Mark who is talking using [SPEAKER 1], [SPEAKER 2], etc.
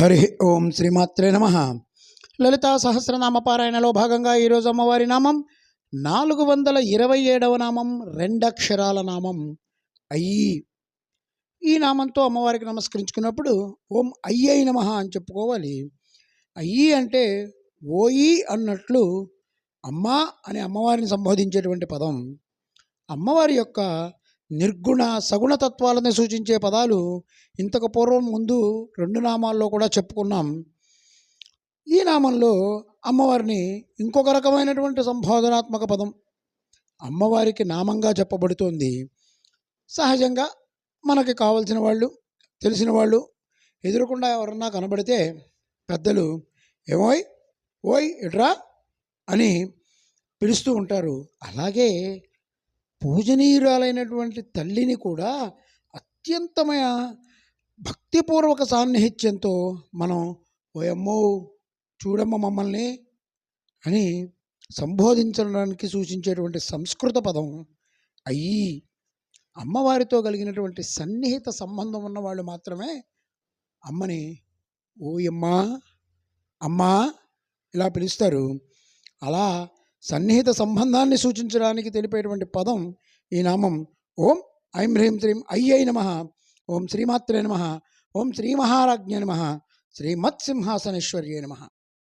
[SPEAKER 1] హరి ఓం శ్రీమాత్రే నమ. లలితా సహస్రనామ పారాయణలో భాగంగా ఈరోజు అమ్మవారి నామం నాలుగు వందల ఇరవై ఏడవ నామం రెండక్షరాల నామం అయ్యి ఈ నామంతో అమ్మవారికి నమస్కరించుకున్నప్పుడు ఓం అయ్యై నమ అని చెప్పుకోవాలి. అయ్యి అంటే ఓయి అన్నట్లు అమ్మ అనే అమ్మవారిని సంబోధించేటువంటి పదం. అమ్మవారి యొక్క నిర్గుణ సగుణ తత్వాలని సూచించే పదాలు ఇంతకు పూర్వం ముందు రెండు నామాల్లో కూడా చెప్పుకున్నాం. ఈ నామంలో అమ్మవారిని ఇంకొక రకమైనటువంటి సంబోధనాత్మక పదం అమ్మవారికి నామంగా చెప్పబడుతోంది. సహజంగా మనకి కావలసిన వాళ్ళు తెలిసిన వాళ్ళు ఎదురకుండా ఎవరన్నా కనబడితే పెద్దలు ఏమోయ్ ఓయ్ ఇట్రా అని పిలుస్తూ ఉంటారు. అలాగే పూజనీయురాలైనటువంటి తల్లిని కూడా అత్యంతమైన భక్తిపూర్వక సాన్నిహిత్యంతో మనం ఓయమ్మో చూడమ్మ మమ్మల్ని అని సంబోధించడానికి సూచించేటువంటి సంస్కృత పదం అయ్యి అమ్మవారితో కలిగినటువంటి సన్నిహిత సంబంధం ఉన్న వాళ్ళు మాత్రమే అమ్మని ఓయమ్మా అమ్మా ఇలా పిలుస్తారు. అలా సన్నిహిత సంబంధాన్ని సూచించడానికి తెలిపేటువంటి పదం ఈ నామం. ఓం ఐం హ్రీం శ్రీం అయ్యై నమ. ఓం శ్రీమాత్రే నమ. ఓం శ్రీ మహారాజ్ఞ నమ. శ్రీమత్సింహాసనేశ్వర్యే నమ.